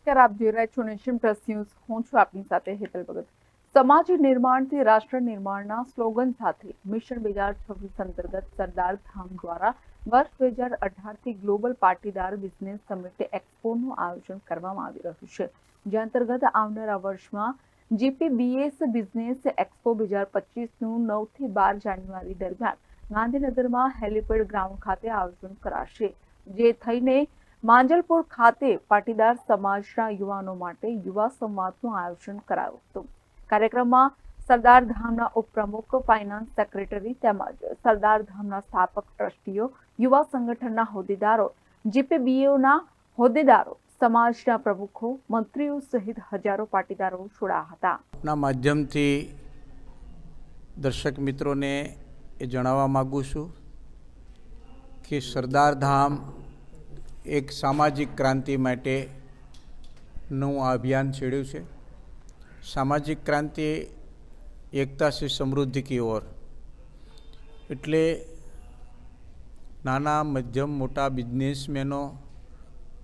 નમસ્કાર આપ જોઈ રહ્યા છો નેશન પ્લસ ન્યૂઝ હું છું આપની સાથે હેતલ ભગત. સમાજ નિર્માણથી રાષ્ટ્ર નિર્માણના સ્લોગન સાથે મિશન બે હજાર છવ્વીસ અંતર્ગત સરદાર ધામ દ્વારા વર્ષ બે હજાર અઢારથી ગ્લોબલ પાટીદાર બિઝનેસ સમિટ એક્સપોનું આયોજન કરવામાં આવી રહ્યું છે. જે અંતર્ગત આવનારા વર્ષમાં જીપીબીએસ બિઝનેસ એક્સપો બે હજાર પચીસનું નવથી બાર જાન્યુઆરી દરમિયાન ગાંધીનગરમાં હેલિપેડ ગ્રાઉન્ડ ખાતે આયોજન કરાશે. જે થઈને માંજલપુર ખાતે પાટીદાર સમાજના યુવાનો માટે યુવા સંવાદનું આયોજન કરાયું હતું. કાર્યક્રમમાં સરદાર ધામના ઉપપ્રમુખ, ફાઇનાન્સ સેક્રેટરી તેમજ સરદાર ધામના સ્થાપક ટ્રસ્ટીઓ, યુવા સંગઠનના હોદ્દેદારો, જીપીબીઓના હોદ્દેદારો, સમાજના પ્રમુખો, મંત્રીઓ સહિત હજારો પાટીદારો જોડાયા હતા. ના માધ્યમથી દર્શક મિત્રોને એ જણાવવા માગું છું કે સરદાર ધામ એક સામાજિક ક્રાંતિ માટેનું આ અભિયાન છેડ્યું છે. સામાજિક ક્રાંતિ એકતા સે સમૃદ્ધિ કી ઓર. એટલે નાના, મધ્યમ, મોટા બિઝનેસમેનો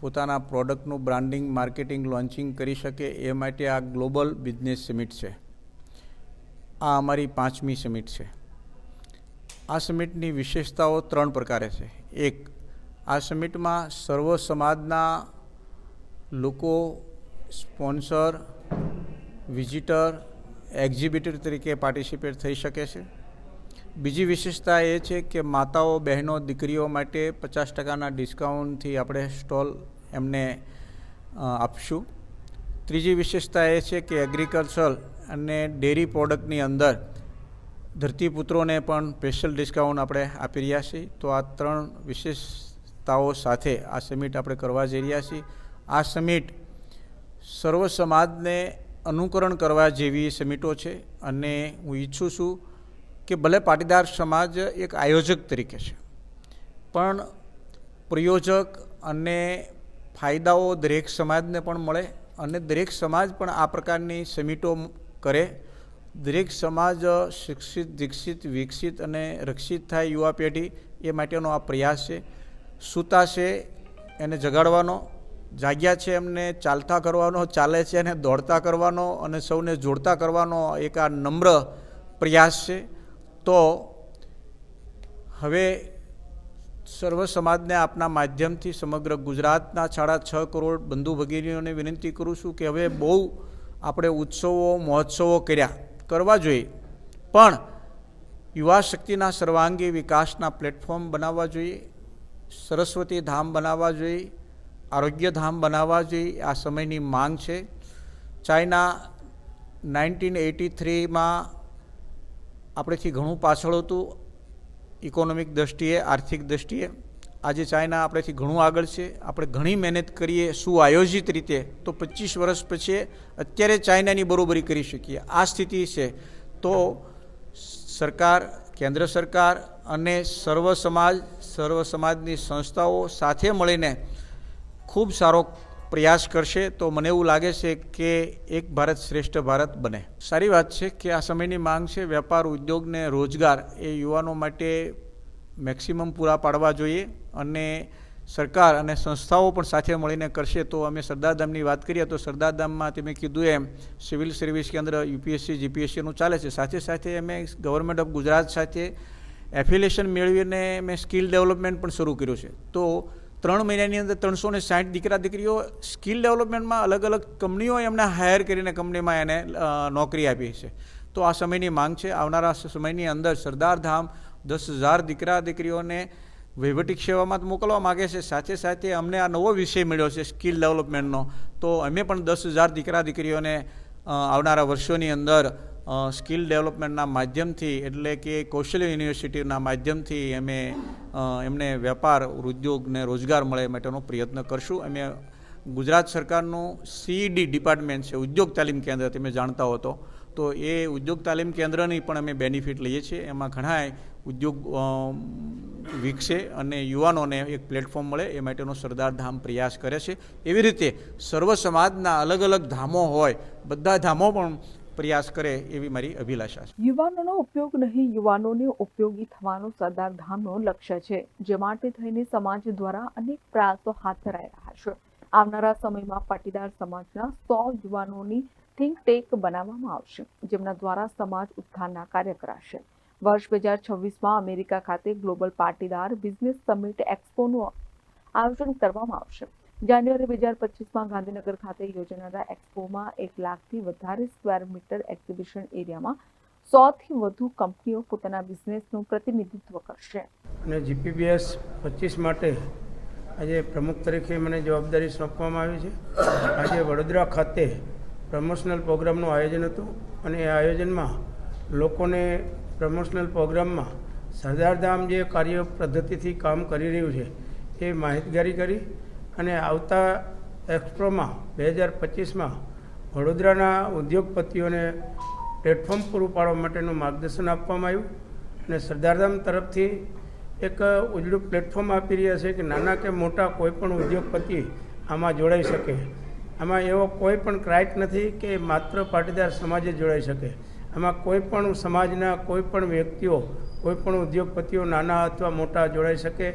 પોતાના પ્રોડક્ટનું બ્રાન્ડિંગ માર્કેટિંગ લોન્ચિંગ કરી શકે એ માટે આ ગ્લોબલ બિઝનેસ સમિટ છે. આ અમારી પાંચમી સમિટ છે. આ સમિટની વિશેષતાઓ ત્રણ પ્રકારે છે. એક આ સમિટમાં સર્વ સમાજના લોકો, સ્પોન્સર, વિઝિટર, એક્ઝિબિટર તરીકે પાર્ટિસિપેટ થઈ શકે છે. બીજી વિશેષતા એ છે કે માતાઓ, બહેનો, દીકરીઓ માટે પચાસ ટકાના ડિસ્કાઉન્ટથી આપણે સ્ટોલ એમને આપશું. ત્રીજી વિશેષતા એ છે કે એગ્રીકલ્ચર અને ડેરી પ્રોડક્ટની અંદર ધરતીપુત્રોને પણ સ્પેશિયલ ડિસ્કાઉન્ટ આપણે આપી રહ્યા છીએ. તો આ ત્રણ વિશેષતાઓ સાથે આ સમિટ આપણે કરવા જઈ રહ્યા છીએ. આ સમિટ સર્વ સમાજને અનુકરણ કરવા જેવી સમિટો છે અને હું ઈચ્છું છું કે ભલે પાટીદાર સમાજ એક આયોજક તરીકે છે, પણ પ્રયોજક અને ફાયદાઓ દરેક સમાજને પણ મળે અને દરેક સમાજ પણ આ પ્રકારની સમિટો કરે. દરેક સમાજ શિક્ષિત, દીક્ષિત, વિકસિત અને રક્ષિત થાય યુવા પેઢી એ માટેનો આ પ્રયાસ છે. સૂતા છે એને જગાડવાનો, જાગ્યા છે એમને, ચાલતા કરવાનો, ચાલે છે એને દોડતા કરવાનો અને સૌને જોડતા કરવાનો એક આ નમ્ર પ્રયાસ છે. તો હવે સર્વ સમાજને આપના માધ્યમથી સમગ્ર ગુજરાતના સાડા છ કરોડ બંધુ ભગીનીઓને વિનંતી કરું છું કે હવે બહુ આપણે ઉત્સવો, મહોત્સવો કર્યા, કરવા જોઈએ. પણ યુવા શક્તિના સર્વાંગી વિકાસના પ્લેટફોર્મ બનાવવા જોઈએ. સરસ્વતી ધામ બનાવવા જોઈએ, આરોગ્ય ધામ બનાવવા જોઈએ, આ સમયની માંગ છે. ચાઇના નાઇન્ટીન એટી થ્રીમાં આપણેથી ઘણું પાછળ હતું, ઇકોનોમિક દ્રષ્ટિએ, આર્થિક દ્રષ્ટિએ. આજે ચાઇના આપણેથી ઘણું આગળ છે. આપણે ઘણી મહેનત કરીએ, સુઆયોજિત રીતે, તો પચીસ વર્ષ પછી અત્યારે ચાઇનાની બરોબરી કરી શકીએ. આ સ્થિતિ છે. તો સરકાર, કેન્દ્ર સરકાર અને સર્વ સમાજ, સર્વ સમાજની સંસ્થાઓ સાથે મળીને ખૂબ સારો પ્રયાસ કરશે, તો મને એવું લાગે છે કે એક ભારત શ્રેષ્ઠ ભારત બને. સારી વાત છે કે આ સમયની માંગ છે વેપાર, ઉદ્યોગ ને રોજગાર એ યુવાનો માટે મેક્સિમમ પૂરા પાડવા જોઈએ અને સરકાર અને સંસ્થાઓ પણ સાથે મળીને કરશે. તો અમે સરદારધામની વાત કરીએ તો સરદારધામમાં તમે કીધું એમ સિવિલ સર્વિસ કેન્દ્ર, યુપીએસસી, જીપીએસસીનું ચાલે છે. સાથે સાથે અમે ગવર્મેન્ટ ઓફ ગુજરાત સાથે એફિલિએશન મેળવીને મેં સ્કિલ ડેવલપમેન્ટ પણ શરૂ કર્યું છે. તો ત્રણ મહિનાની અંદર ત્રણસો ને સાઠ દીકરા દીકરીઓ સ્કિલ ડેવલપમેન્ટમાં અલગ અલગ કંપનીઓ એમને હાયર કરીને કંપનીમાં એને નોકરી આપી છે. તો આ સમયની માંગ છે. આવનારા સમયની અંદર સરદાર ધામ દસ હજાર દીકરા દીકરીઓને વહીવટી સેવામાં મોકલવા માગે છે. સાથે સાથે અમને આ નવો વિષય મળ્યો છે સ્કિલ ડેવલપમેન્ટનો તો અમે પણ દસ હજાર દીકરા દીકરીઓને આવનારા વર્ષોની અંદર સ્કિલ ડેવલપમેન્ટના માધ્યમથી એટલે કે કૌશલ્ય યુનિવર્સિટીના માધ્યમથી અમે એમને વેપાર, ઉદ્યોગ ને રોજગાર મળે માટેનો પ્રયત્ન કરશું. અમે ગુજરાત સરકારનું સીઈડી ડિપાર્ટમેન્ટ છે, ઉદ્યોગ તાલીમ કેન્દ્ર, તમે જાણતા હો તો. તો એ ઉદ્યોગ તાલીમ કેન્દ્રની પણ અમે બેનિફિટ લઈએ છીએ. એમાં ઘણાય ઉદ્યોગ વિકસે અને યુવાનોને એક પ્લેટફોર્મ મળે એ માટેનો સરદાર ધામ પ્રયાસ કરે છે. એવી રીતે સર્વ સમાજના અલગ અલગ ધામો હોય, બધા ધામો પણ પ્રયાસ કરે એવી મારી અભિલાષા છે. યુવાનોનો ઉપયોગ નહીં, યુવાનોને ઉપયોગી થવાનો સરદાર ધામનો લક્ષ્ય છે, જે માટે થઈને સમાજ દ્વારા અનેક પ્રયાસો હાથ ધરાઈ રહ્યા છે. આવનારા સમયમાં પાટીદાર સમાજના સો યુવાનોની થિંક ટેક બનાવવામાં આવશે, જેમના દ્વારા સમાજ ઉત્થાનના કાર્ય કરાશે. વર્ષ બે હજાર છવ્વીસમાં અમેરિકા ખાતે ગ્લોબલ પાટીદાર બિઝનેસ સમિટ એક્સપોનું આયોજન કરવામાં આવશે. જાન્યુઆરી બે હજાર પચીસમાં ગાંધીનગર ખાતે યોજાનારા એક્સપોમાં એક લાખથી વધારે સ્ક્વેર મીટર એક્ઝિબિશન એરિયામાં સોથી વધુ કંપનીઓ પોતાના બિઝનેસનું પ્રતિનિધિત્વ કરશે. અને જીપીબીએસ પચીસ માટે આજે પ્રમુખ તરીકે મને જવાબદારી સોંપવામાં આવી છે. આજે વડોદરા ખાતે પ્રમોશનલ પ્રોગ્રામનું આયોજન હતું અને એ આયોજનમાં લોકોને પ્રમોશનલ પ્રોગ્રામમાં સરદારધામ જે કાર્ય પદ્ધતિથી કામ કરી રહ્યું છે, એ માહિતગારી કરી અને આવતા એક્સપ્રોમાં બે હજાર પચીસમાં વડોદરાના ઉદ્યોગપતિઓને પ્લેટફોર્મ પૂરું પાડવા માટેનું માર્ગદર્શન આપવામાં આવ્યું અને સરદારધામ તરફથી એક ઉજળું પ્લેટફોર્મ આપી રહ્યા છે કે નાના કે મોટા કોઈપણ ઉદ્યોગપતિ આમાં જોડાઈ શકે. આમાં એવો કોઈ પણ ક્રાઇટ નથી કે માત્ર પાટીદાર સમાજે જોડાઈ શકે. આમાં કોઈ પણ સમાજના કોઈ પણ વ્યક્તિઓ કોઈ પણ ઉદ્યોગપતિઓ નાના અથવા મોટા જોડાઈ શકે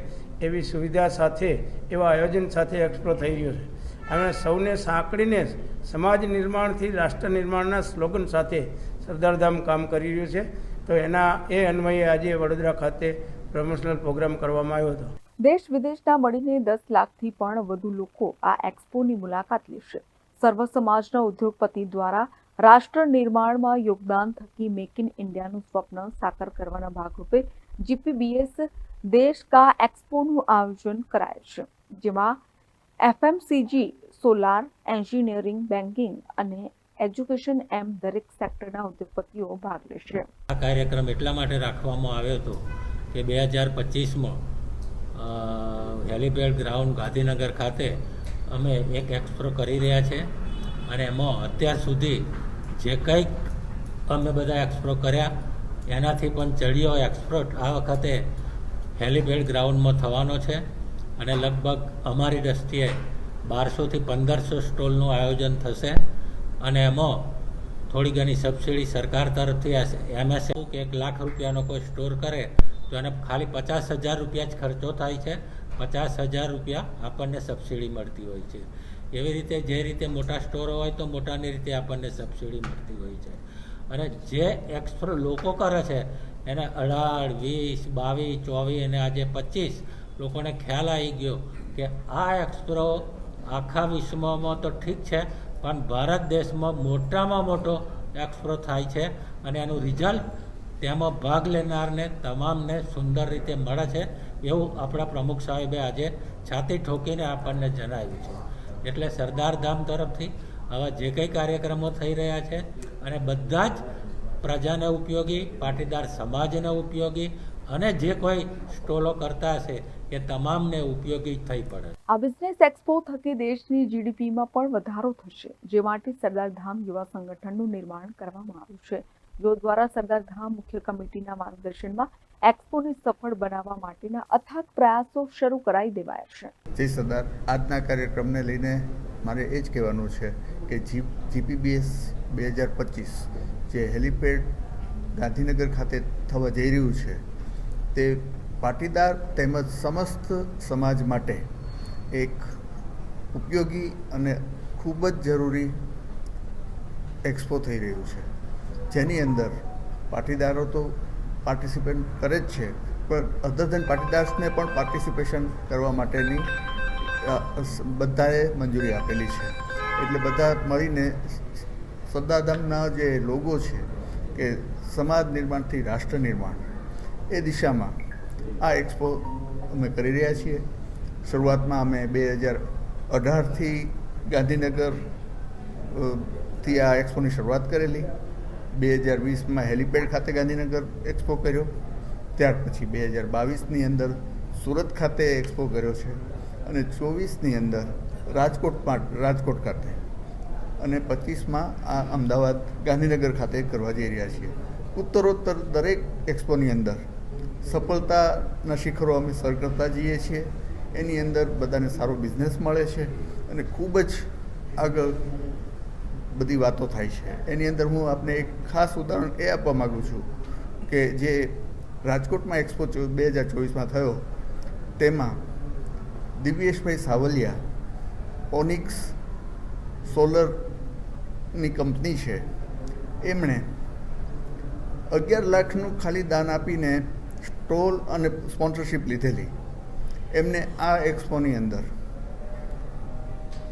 એવી સુવિધા સાથે, એવા આયોજન સાથે એક્સપ્લો થઈ રહ્યો છે. અને સૌને સાંકળીને સમાજ નિર્માણથી રાષ્ટ્ર નિર્માણના સ્લોગન સાથે સરદારધામ કામ કરી રહ્યું છે. તો એના, એ અન્વયે આજે વડોદરા ખાતે પ્રમોશનલ પ્રોગ્રામ કરવામાં આવ્યો હતો. દેશ વિદેશના મળીને દસ લાખથી પણ વધુ લોકો આ એક્સપોની મુલાકાત લેશે. સર્વ સમાજના ઉદ્યોગપતિ દ્વારા રાષ્ટ્ર નિર્માણમાં યોગદાન થકી મેક ઇન ઇન્ડિયાનું સ્વપ્ન સાકાર કરવાના ભાગરૂપે જીપીબીએસ દેશ કા એક્સપોનું આયોજન કરાય છે. જેમાં એફએમસીજી સોલાર એન્જિનિયરિંગ બેન્કિંગ અને એજ્યુકેશન એમ દરેક સેક્ટરના ઉદ્યોગપતિઓ ભાગ લેશે. આ કાર્યક્રમ એટલા માટે રાખવામાં આવ્યો હતો કે બે હજાર પચીસમાં હેલિપેડ ગ્રાઉન્ડ ગાંધીનગર ખાતે અમે એક એક્સપ્રો કરી રહ્યા છે અને એમાં અત્યાર સુધી જે કંઈક અમે બધા એક્સપ્રો કર્યા, એનાથી પણ ચડિયો એક્સપ્રોટ આ વખતે હેલીપેડ ગ્રાઉન્ડમાં થવાનો છે અને લગભગ અમારી દ્રષ્ટિએ બારસોથી પંદરસો સ્ટોલનું આયોજન થશે અને એમાં થોડી ઘણી સબસિડી સરકાર તરફથી એમએસએ કે એક લાખ રૂપિયાનો કોઈ સ્ટોર કરે, તો એને ખાલી પચાસ હજાર રૂપિયા જ ખર્ચો થાય છે. પચાસ હજાર રૂપિયા આપણને સબસિડી મળતી હોય છે. એવી રીતે જે રીતે મોટા સ્ટોરો હોય તો મોટાની રીતે આપણને સબસિડી મળતી હોય છે. અને જે એક્સપ્રો લોકો કરે છે, એને અઢાર, વીસ, બાવીસ, ચોવીસ અને આજે પચીસ લોકોને ખ્યાલ આવી ગયો કે આ એક્સપ્રો આખા વિશ્વમાં તો ઠીક છે, પણ ભારત દેશમાં મોટામાં મોટો એક્સપ્રો થાય છે અને એનું રિઝલ્ટ તેમાં ભાગ લેનારને તમામને સુંદર રીતે મળે છે એવું આપણા પ્રમુખ સાહેબે આજે છાતી ઠોકીને આપણને જણાવ્યું છે. એટલે સરદાર ધામ તરફથી આવા જે કંઈ કાર્યક્રમો થઈ રહ્યા છે અને બધા જ પ્રજાને ઉપયોગી, પાટીદાર સમાજને ઉપયોગી અને જે કોઈ સ્ટોલો કરતા હશે એ તમામને ઉપયોગી થઈ પડે. આ બિઝનેસ એક્સપો થકી દેશની જીડીપીમાં પણ વધારો થશે, જે માટે સરદાર ધામ યુવા સંગઠનનું નિર્માણ કરવામાં આવ્યું છે. જો દ્વારા સરદાર ધામ મુખ્ય કમિટીના માર્ગદર્શનમાં એક્સપોને સફળ બનાવવા માટેના અથાગ પ્રયાસો શરૂ કરાવી દેવાયા છે. જય સરદાર, આજના કાર્યક્રમને લઈને મારે એ જ કહેવાનું છે કે જી, જીપીબીએસ બે હજાર પચીસ જે હેલિપેડ ગાંધીનગર ખાતે થવા જઈ રહ્યું છે, તે પાટીદાર તેમજ સમસ્ત સમાજ માટે એક ઉપયોગી અને ખૂબ જ જરૂરી એક્સપો થઈ રહ્યું છે. જેની અંદર પાટીદારો તો પાર્ટિસિપેટ કરે જ છે. પણ અધર ધેન પાટીદાર્સને પણ પાર્ટિસિપેશન કરવા માટેની બધાએ મંજૂરી આપેલી છે. એટલે બધા મળીને સદાધામના જે લોગો છે કે સમાજ નિર્માણથી રાષ્ટ્ર નિર્માણ, એ દિશામાં આ એક્સપો અમે કરી રહ્યા છીએ. શરૂઆતમાં અમે બે હજાર અઢારથી ગાંધીનગરથી આ એક્સપોની શરૂઆત કરેલી. બે હજાર વીસમાં હેલિપેડ ખાતે ગાંધીનગર એક્સપો કર્યો. ત્યાર પછી બે હજાર બાવીસની અંદર સુરત ખાતે એક્સપો કર્યો છે અને ચોવીસની અંદર રાજકોટમાં રાજકોટ ખાતે. અને પચીસમાં આ અમદાવાદ ગાંધીનગર ખાતે કરવા જઈ રહ્યા છીએ. ઉત્તરોત્તર દરેક એક્સપોની અંદર સફળતાના શિખરો અમે સર કરતા જઈએ છીએ. એની અંદર બધાને સારો બિઝનેસ મળે છે અને ખૂબ જ આગળ બધી વાતો થાય છે. એની અંદર હું આપને એક ખાસ ઉદાહરણ એ આપવા માગું છું કે જે રાજકોટમાં એક્સપો બે હજાર ચોવીસમાં થયો, તેમાં દિવ્યેશભાઈ સાવલિયા, ઓનિક્સ સોલરની કંપની છે. એમણે અગિયાર લાખનું ખાલી દાન આપીને સ્ટોલ અને સ્પોન્સરશિપ લીધેલી. એમને આ એક્સપોની અંદર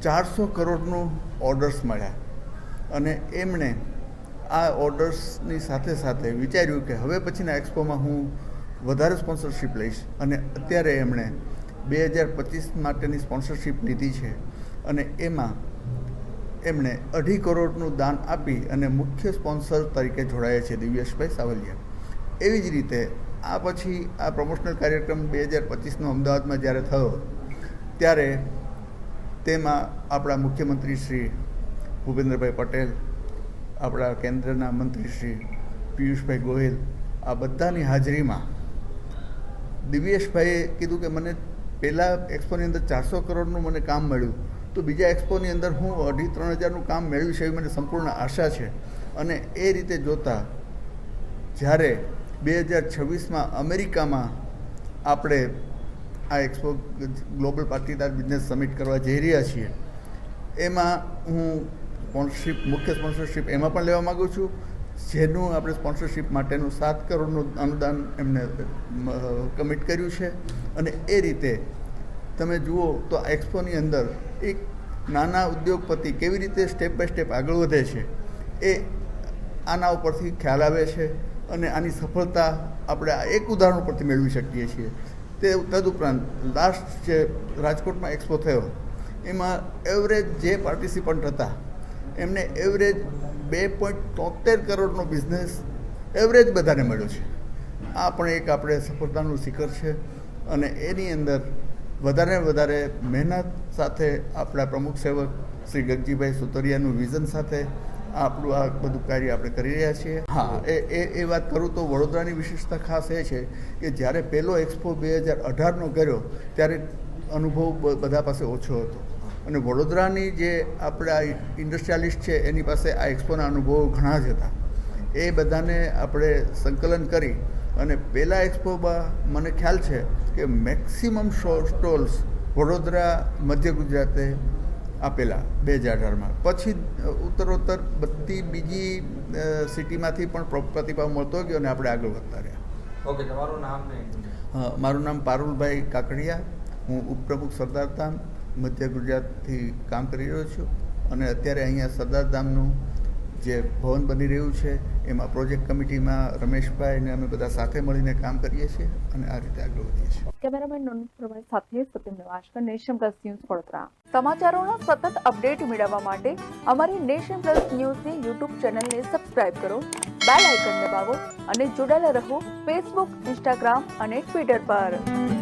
ચારસો કરોડનું ઓર્ડર્સ મળ્યા. અને એમણે આ ઓર્ડર્સની સાથે સાથે વિચાર્યું કે હવે પછીના એક્સપોમાં હું વધારે સ્પોન્સરશિપ લઈશ. અને અત્યારે એમણે બે હજાર પચીસ માટેની સ્પોન્સરશિપ લીધી છે. અને એમાં એમણે અઢી કરોડનું દાન આપી અને મુખ્ય સ્પોન્સર તરીકે જોડાયા છે દિવ્યેશભાઈ સાવલિયા. એવી જ રીતે આ પછી આ પ્રમોશનલ કાર્યક્રમ બે હજાર પચીસનો અમદાવાદમાં જ્યારે થયો, ત્યારે તેમાં આપણા મુખ્યમંત્રી શ્રી ભૂપેન્દ્રભાઈ પટેલ, આપણા કેન્દ્રના મંત્રી શ્રી પિયુષભાઈ ગોયલ, આ બધાની હાજરીમાં દિવ્યેશભાઈએ કીધું કે મને પહેલાં એક્સપોની અંદર ચારસો કરોડનું મને કામ મળ્યું. તો બીજા એક્સપોની અંદર હું અઢી ત્રણ હજારનું કામ મેળવીશ એવી મને સંપૂર્ણ આશા છે. અને એ રીતે જોતાં જ્યારે બે હજાર છવ્વીસમાં અમેરિકામાં આપણે આ expo global Patidar business summit કરવા જઈ રહ્યા છીએ, એમાં હું સ્પોન્સરશિપ મુખ્ય સ્પોન્સરશિપ એમાં પણ લેવા માગું છું. જેનું આપણે સ્પોન્સરશિપ માટેનું સાત કરોડનું અનુદાન એમને કમિટ કર્યું છે. અને એ રીતે તમે જુઓ તો એક્સપોની અંદર એક નાના ઉદ્યોગપતિ કેવી રીતે સ્ટેપ બાય સ્ટેપ આગળ વધે છે, એ આના ઉપરથી ખ્યાલ આવે છે અને આની સફળતા આપણે આ એક ઉદાહરણ પરથી મેળવી શકીએ છીએ. તે તદુપરાંત લાસ્ટ જે રાજકોટમાં એક્સપો થયો, એમાં એવરેજ જે પાર્ટિસિપન્ટ હતા એમને એવરેજ બે પોઈન્ટ તોતેર કરોડનો બિઝનેસ એવરેજ બધાને મળ્યો છે. આ પણ એક આપણે સફળતાનું શિખર છે અને એની અંદર વધારે વધારે મહેનત સાથે આપણા પ્રમુખ સેવક શ્રી ગગજીભાઈ સુતરિયાનું વિઝન સાથે આપણું આ બધું કાર્ય આપણે કરી રહ્યા છીએ. હા, એ એ વાત કરું તો વડોદરાની વિશેષતા ખાસ એ છે કે જ્યારે પહેલો એક્સપો બે હજાર અઢારનો કર્યો ત્યારે અનુભવ બધા પાસે ઓછો હતો. અને વડોદરાની જે આપણા ઇન્ડસ્ટ્રીયાલિસ્ટ છે એની પાસે આ એક્સપોના અનુભવો ઘણા જ હતા. એ બધાને આપણે સંકલન કરી અને પહેલાં એક્સપોમાં મને ખ્યાલ છે કે મેક્સિમમ શો સ્ટોલ્સ વડોદરા મધ્ય ગુજરાતે આપેલા બે હજાર અઢારમાં. પછી ઉત્તરોત્તર બધી બીજી સિટીમાંથી પણ પ્રતિભાવ મળતો ગયો અને આપણે આગળ વધતા રહ્યા. ઓકે તમારું નામ મારું નામ પારુલભાઈ કાકડિયા હું ઉપપ્રમુખ સરદારધામ મધ્ય ગુજરાતથી કામ કરી રહ્યો છું અને અત્યારે અહીંયા સરદારધામનું જે ભવન બની રહ્યું છે, એમાં પ્રોજેક્ટ કમિટીમાં રમેશભાઈ અને અમે બધા સાથે મળીને કામ કરીએ છીએ અને આ રીતે આગળ વધીએ છીએ. કેમેરામેન નોનુ સાથે Satyam Nivaskar nation plus news Vadodara. સમાચારોના સતત અપડેટ મેળવવા માટે અમારી નેશન પ્લસ ન્યૂઝની યુટ્યુબ ચેનલને સબસ્ક્રાઇબ કરો, બેલ આઇકન દબાવો અને જોડાયેલા રહો ફેસબુક, ઇન્સ્ટાગ્રામ અને ટ્વિટર પર.